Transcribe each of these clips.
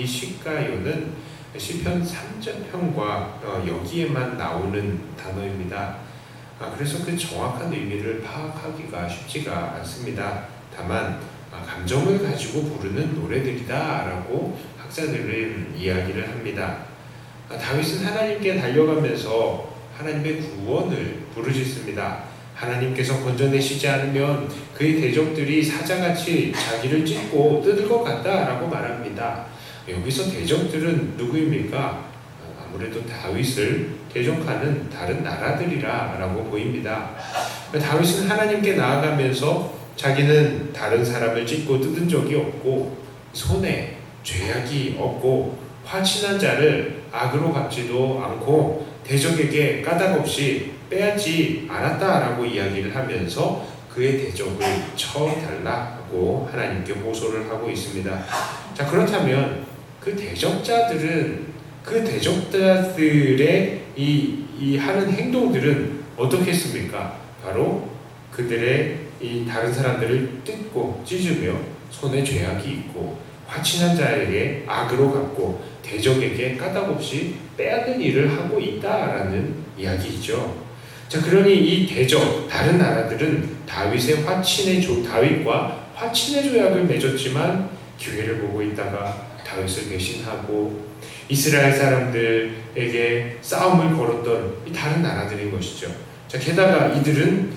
이 시가요는 시편 3편과 어, 여기에만 나오는 단어입니다. 아, 그래서 그 정확한 의미를 파악하기가 쉽지가 않습니다. 다만 아, 감정을 가지고 부르는 노래들이다라고 학자들은 이야기를 합니다. 아, 다윗은 하나님께 달려가면서 하나님의 구원을 부르짖습니다. 하나님께서 건져내시지 않으면 그의 대적들이 사자같이 자기를 찢고 뜯을 것 같다라고 말합니다. 여기서 대적들은 누구입니까? 아무래도 다윗을 대적하는 다른 나라들이라라고 보입니다. 다윗은 하나님께 나아가면서 자기는 다른 사람을 찢고 뜯은 적이 없고 손에 죄악이 없고 화친한 자를 악으로 갚지도 않고 대적에게 까닭 없이 빼앗지 않았다라고 이야기를 하면서 그의 대적을 쳐달라고 하나님께 호소를 하고 있습니다. 자 그렇다면 그 대적자들은 그 대적자들의 이, 이 하는 행동들은 어떻겠습니까? 바로 그들의 이 다른 사람들을 뜯고 찢으며 손에 죄악이 있고 화친한 자에게 악으로 갚고 대적에게 까닭없이 빼앗는 일을 하고 있다라는 이야기이죠. 자, 그러니 이 대적 다른 나라들은 다윗의 화친의 조 다윗과 화친의 조약을 맺었지만 기회를 보고 있다가 다윗을 배신하고 이스라엘 사람들에게 싸움을 걸었던 이 다른 나라들인 것이죠. 자, 게다가 이들은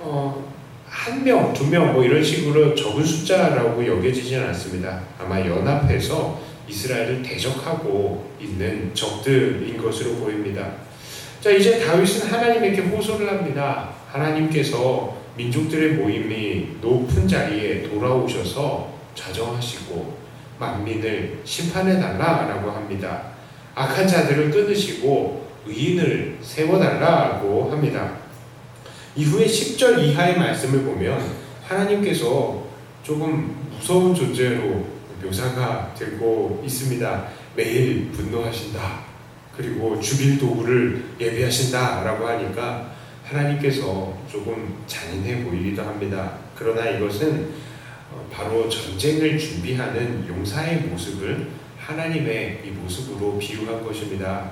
어, 한 명, 두 명, 뭐 이런 식으로 적은 숫자라고 여겨지지는 않습니다. 아마 연합해서 이스라엘을 대적하고 있는 적들인 것으로 보입니다. 자, 이제 다윗은 하나님에게 호소를 합니다. 하나님께서 민족들의 모임이 높은 자리에 돌아오셔서 자정하시고 만민을 심판해 달라라고 합니다. 악한 자들을 끊으시고 의인을 세워 달라고 합니다. 이후에 10절 이하의 말씀을 보면 하나님께서 조금 무서운 존재로 묘사가 되고 있습니다. 매일 분노하신다. 그리고 죽일 도구를 예비하신다 라고 하니까 하나님께서 조금 잔인해 보이기도 합니다. 그러나 이것은 어, 바로 전쟁을 준비하는 용사의 모습을 하나님의 이 모습으로 비유한 것입니다.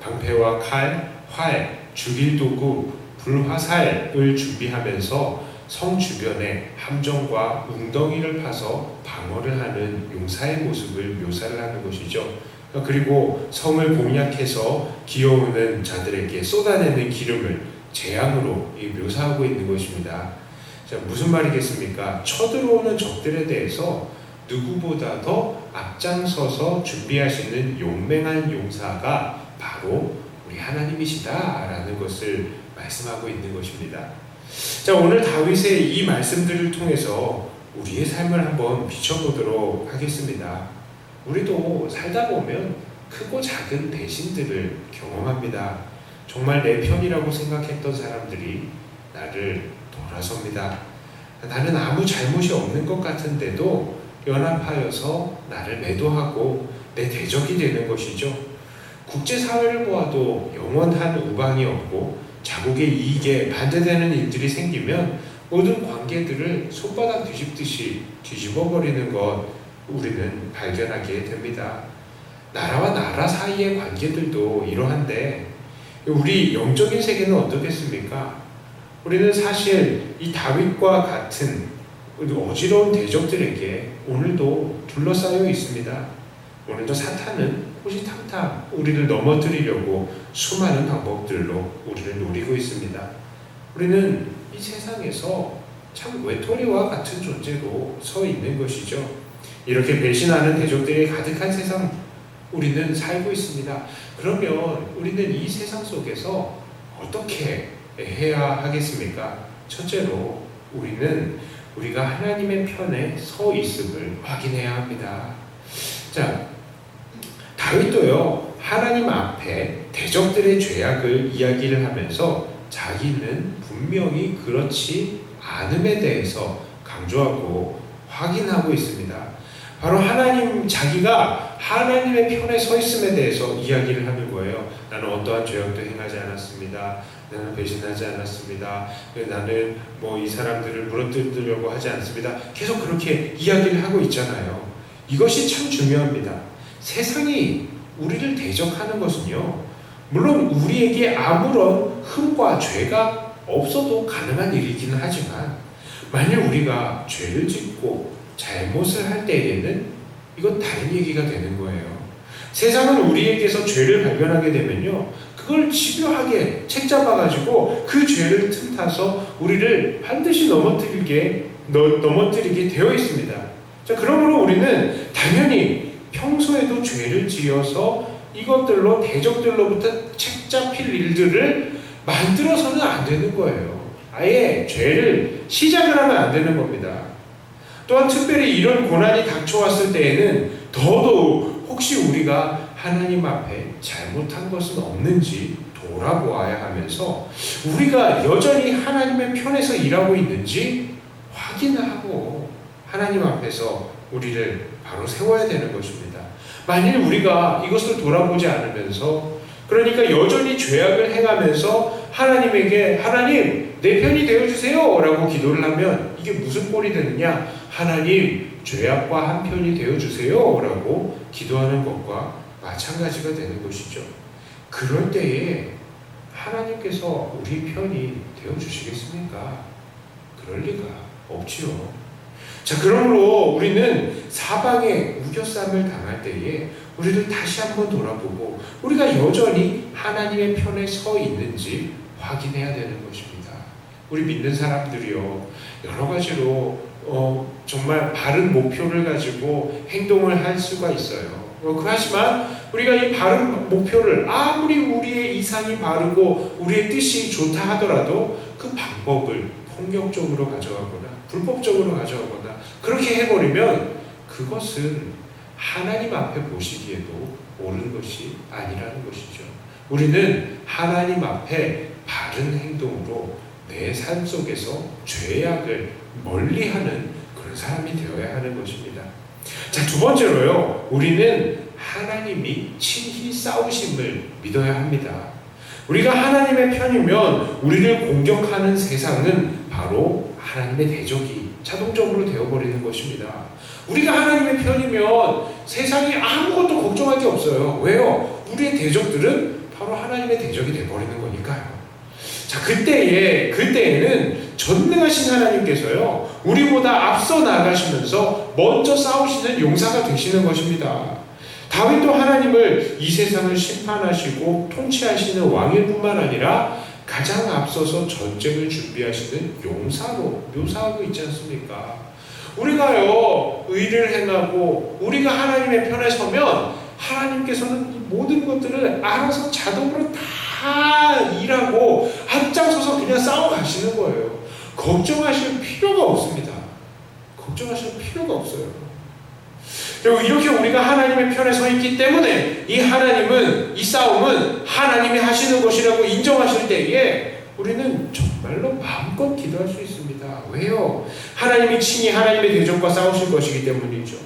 방패와 칼, 활, 죽일 도구, 불화살을 준비하면서 성 주변에 함정과 웅덩이를 파서 방어를 하는 용사의 모습을 묘사를 하는 것이죠. 그리고 성을 공략해서 기어오는 자들에게 쏟아내는 기름을 재앙으로 묘사하고 있는 것입니다. 자, 무슨 말이겠습니까? 쳐들어오는 적들에 대해서 누구보다 더 앞장서서 준비하시는 용맹한 용사가 바로 우리 하나님이시다라는 것을 말씀하고 있는 것입니다. 자, 오늘 다윗의 이 말씀들을 통해서 우리의 삶을 한번 비춰보도록 하겠습니다. 우리도 살다 보면 크고 작은 배신들을 경험합니다. 정말 내 편이라고 생각했던 사람들이 나를 돌아섭니다. 나는 아무 잘못이 없는 것 같은데도 연합하여서 나를 매도하고 내 대적이 되는 것이죠. 국제사회를 보아도 영원한 우방이 없고 자국의 이익에 반대되는 일들이 생기면 모든 관계들을 손바닥 뒤집듯이 뒤집어 버리는 것 우리는 발견하게 됩니다. 나라와 나라 사이의 관계들도 이러한데 우리 영적인 세계는 어떻겠습니까? 우리는 사실 이 다윗과 같은 어지러운 대적들에게 오늘도 둘러싸여 있습니다. 오늘도 사탄은 호시탐탐 우리를 넘어뜨리려고 수많은 방법들로 우리를 노리고 있습니다. 우리는 이 세상에서 참 외톨이와 같은 존재로 서 있는 것이죠. 이렇게 배신하는 대적들이 가득한 세상 우리는 살고 있습니다. 그러면 우리는 이 세상 속에서 어떻게 해야 하겠습니까? 첫째로 우리는 우리가 하나님의 편에 서 있음을 확인해야 합니다. 자, 다윗도요, 하나님 앞에 대적들의 죄악을 이야기를 하면서 자기는 분명히 그렇지 않음에 대해서 강조하고 확인하고 있습니다. 바로 하나님 자기가 하나님의 편에 서 있음에 대해서 이야기를 하는 거예요. 나는 어떠한 죄악도 행하지 않았습니다. 나는 배신하지 않았습니다. 나는 뭐 이 사람들을 물어뜯으려고 하지 않습니다. 계속 그렇게 이야기를 하고 있잖아요. 이것이 참 중요합니다. 세상이 우리를 대적하는 것은요. 물론 우리에게 아무런 흠과 죄가 없어도 가능한 일이기는 하지만 만일 우리가 죄를 짓고 잘못을 할 때에는 이건 다른 얘기가 되는 거예요. 세상은 우리에게서 죄를 발견하게 되면요. 그걸 집요하게 책잡아가지고 그 죄를 틈타서 우리를 반드시 넘어뜨리게, 넘어뜨리게 되어 있습니다. 자, 그러므로 우리는 당연히 평소에도 죄를 지어서 이것들로 대적들로부터 책잡힐 일들을 만들어서는 안 되는 거예요. 아예 죄를 시작을 하면 안 되는 겁니다. 또한 특별히 이런 고난이 닥쳐왔을 때에는 더더욱 혹시 우리가 하나님 앞에 잘못한 것은 없는지 돌아보아야 하면서 우리가 여전히 하나님의 편에서 일하고 있는지 확인을 하고 하나님 앞에서 우리를 바로 세워야 되는 것입니다. 만일 우리가 이것을 돌아보지 않으면서 그러니까 여전히 죄악을 행하면서 하나님에게 하나님 내 편이 되어 주세요라고 기도를 하면 이게 무슨 꼴이 되느냐? 하나님 죄악과 한 편이 되어 주세요라고 기도하는 것과 마찬가지가 되는 것이죠. 그럴 때에 하나님께서 우리 편이 되어 주시겠습니까? 그럴 리가 없지요. 자, 그러므로 우리는 사방에 우겨쌈을 당할 때에 우리를 다시 한번 돌아보고 우리가 여전히 하나님의 편에 서 있는지 확인해야 되는 것입니다. 우리 믿는 사람들이요 여러 가지로 어, 정말 바른 목표를 가지고 행동을 할 수가 있어요. 어, 그렇지만 우리가 이 바른 목표를 아무리 우리의 이상이 바르고 우리의 뜻이 좋다 하더라도 그 방법을 폭력적으로 가져가거나 불법적으로 가져가거나 그렇게 해버리면 그것은 하나님 앞에 보시기에도 옳은 것이 아니라는 것이죠. 우리는 하나님 앞에 바른 행동으로 내 삶 속에서 죄악을 멀리하는 그런 사람이 되어야 하는 것입니다. 자, 두 번째로요. 우리는 하나님이 친히 싸우심을 믿어야 합니다. 우리가 하나님의 편이면 우리를 공격하는 세상은 바로 하나님의 대적이 자동적으로 되어버리는 것입니다. 우리가 하나님의 편이면 세상이 아무것도 걱정할 게 없어요. 왜요? 우리의 대적들은 바로 하나님의 대적이 되어버리는 거니까요. 자, 그때에, 그때에는 전능하신 하나님께서요, 우리보다 앞서 나가시면서 먼저 싸우시는 용사가 되시는 것입니다. 다윗도 하나님을 이 세상을 심판하시고 통치하시는 왕일 뿐만 아니라 가장 앞서서 전쟁을 준비하시는 용사로 묘사하고 있지 않습니까? 우리가요, 의를 행하고 우리가 하나님의 편에 서면 하나님께서는 모든 것들을 알아서 자동으로 다 일하고 앞장서서 그냥 싸워 가시는 거예요. 걱정하실 필요가 없습니다. 걱정하실 필요가 없어요. 그리고 이렇게 우리가 하나님의 편에 서 있기 때문에 이 하나님은 이 싸움은 하나님이 하시는 것이라고 인정하실 때에 우리는 정말로 마음껏 기도할 수 있습니다. 왜요? 하나님이 친히 하나님의 대적과 싸우실 것이기 때문이죠.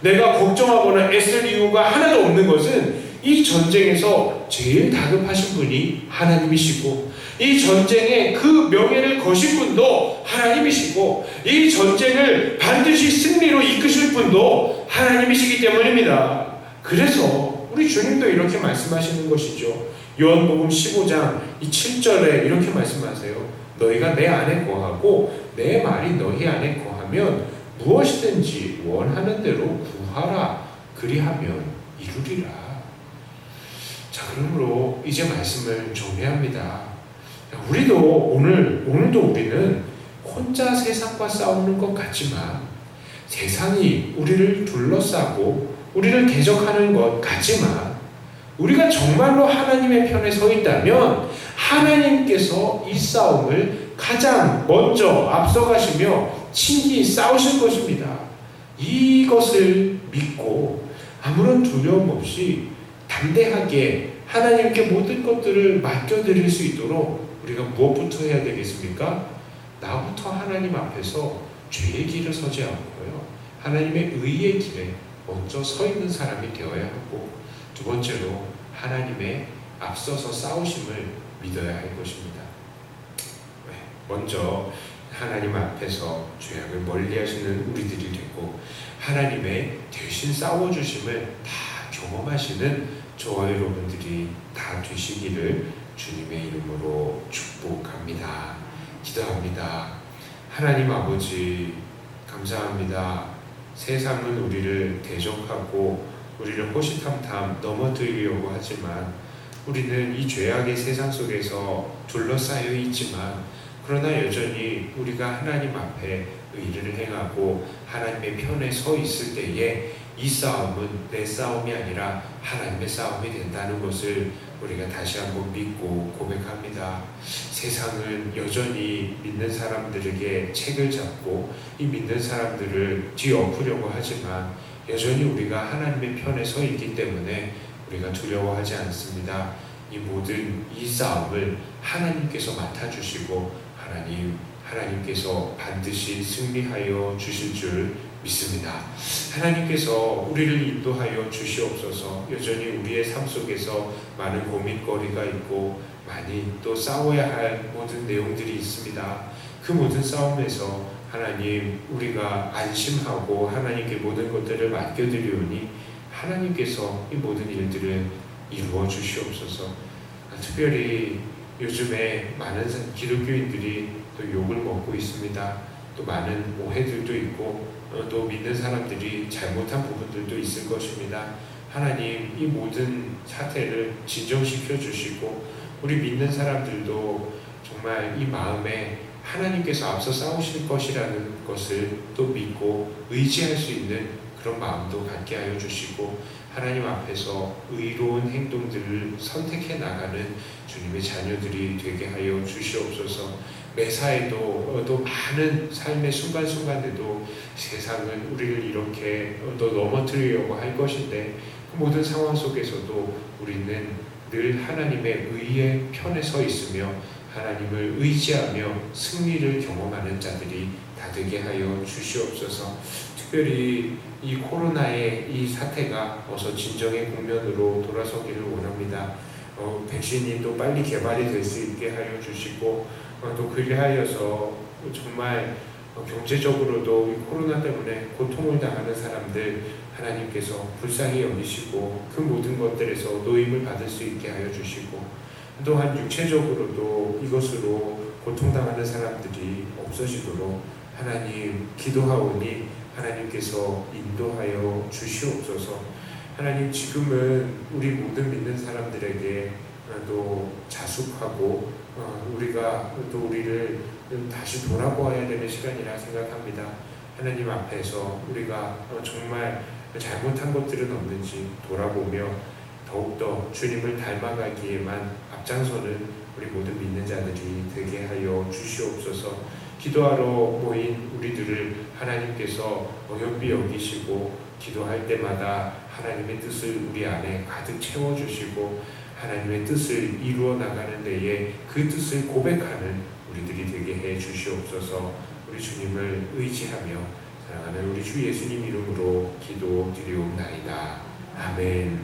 내가 걱정하거나 애쓸 이유가 하나도 없는 것은 이 전쟁에서 제일 다급하신 분이 하나님이시고 이 전쟁에 그 명예를 거신 분도 하나님이시고 이 전쟁을 반드시 승리로 이끄실 분도 하나님이시기 때문입니다. 그래서 우리 주님도 이렇게 말씀하시는 것이죠. 요한복음 15장 이 7절에 이렇게 말씀하세요. 너희가 내 안에 거하고 내 말이 너희 안에 거하면 무엇이든지 원하는 대로 구하라. 그리하면 이루리라. 자, 그러므로 이제 말씀을 정리합니다. 우리도 오늘, 오늘도 우리는 혼자 세상과 싸우는 것 같지만 세상이 우리를 둘러싸고 우리를 대적하는 것 같지만 우리가 정말로 하나님의 편에 서 있다면 하나님께서 이 싸움을 가장 먼저 앞서가시며 친히 싸우실 것입니다. 이것을 믿고 아무런 두려움 없이 담대하게 하나님께 모든 것들을 맡겨드릴 수 있도록 우리가 무엇부터 해야 되겠습니까? 나부터 하나님 앞에서 죄의 길을 서지 않고요. 하나님의 의의 길에 먼저 서 있는 사람이 되어야 하고 두 번째로 하나님의 앞서서 싸우심을 믿어야 할 것입니다. 네, 먼저 하나님 앞에서 죄악을 멀리 하시는 우리들이 되고 하나님의 대신 싸워주심을 다 경험하시는 저와 여러분들이 다 되시기를 주님의 이름으로 축복합니다. 기도합니다. 하나님 아버지 감사합니다. 세상은 우리를 대적하고 우리를 호시탐탐 넘어뜨리려고 하지만 우리는 이 죄악의 세상 속에서 둘러싸여 있지만 그러나 여전히 우리가 하나님 앞에 의를 행하고 하나님의 편에 서 있을 때에 이 싸움은 내 싸움이 아니라 하나님의 싸움이 된다는 것을 우리가 다시 한번 믿고 고백합니다. 세상은 여전히 믿는 사람들에게 책을 잡고 이 믿는 사람들을 뒤엎으려고 하지만 여전히 우리가 하나님의 편에 서 있기 때문에 우리가 두려워하지 않습니다. 이 모든 이 싸움을 하나님께서 맡아주시고 하나님 하나님께서 반드시 승리하여 주실 줄 믿습니다. 하나님께서 우리를 인도하여 주시옵소서. 여전히 우리의 삶 속에서 많은 고민거리가 있고 많이 또 싸워야 할 모든 내용들이 있습니다. 그 모든 싸움에서 하나님 우리가 안심하고 하나님께 모든 것들을 맡겨드리오니 하나님께서 이 모든 일들을 이루어 주시옵소서. 특별히 요즘에 많은 기독교인들이 또 욕을 먹고 있습니다. 또 많은 오해들도 있고 어, 또 믿는 사람들이 잘못한 부분들도 있을 것입니다. 하나님 이 모든 사태를 진정시켜 주시고 우리 믿는 사람들도 정말 이 마음에 하나님께서 앞서 싸우실 것이라는 것을 또 믿고 의지할 수 있는 그런 마음도 갖게 하여 주시고 하나님 앞에서 의로운 행동들을 선택해 나가는 주님의 자녀들이 되게 하여 주시옵소서. 매사에도 또 많은 삶의 순간순간에도 세상은 우리를 이렇게 또 넘어뜨리려고 할 것인데 그 모든 상황 속에서도 우리는 늘 하나님의 의의 편에 서 있으며 하나님을 의지하며 승리를 경험하는 자들이 다 되게 하여 주시옵소서. 특별히 이 코로나의 이 사태가 어서 진정의 국면으로 돌아서기를 원합니다. 어, 백신이 또 빨리 개발이 될 수 있게 하여 주시고 어, 또 그리하여서 정말 어, 경제적으로도 이 코로나 때문에 고통을 당하는 사람들 하나님께서 불쌍히 여기시고 그 모든 것들에서 노임을 받을 수 있게 하여 주시고 또한 육체적으로도 이것으로 고통당하는 사람들이 없어지도록 하나님 기도하오니 하나님께서 인도하여 주시옵소서. 하나님 지금은 우리 모든 믿는 사람들에게 또 자숙하고 어, 우리가 또 우리를 다시 돌아보아야 되는 시간이라 생각합니다. 하나님 앞에서 우리가 어, 정말 잘못한 것들은 없는지 돌아보며 더욱더 주님을 닮아가기에만 앞장서는 우리 모든 믿는 자들이 되게 하여 주시옵소서. 기도하러 모인 우리들을 하나님께서 어여삐 여기시고 기도할 때마다 하나님의 뜻을 우리 안에 가득 채워주시고 하나님의 뜻을 이루어 나가는 데에 그 뜻을 고백하는 우리들이 되게 해 주시옵소서 우리 주님을 의지하며 사랑하는 우리 주 예수님 이름으로 기도 드리옵나이다. 아멘.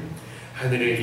하늘에 계신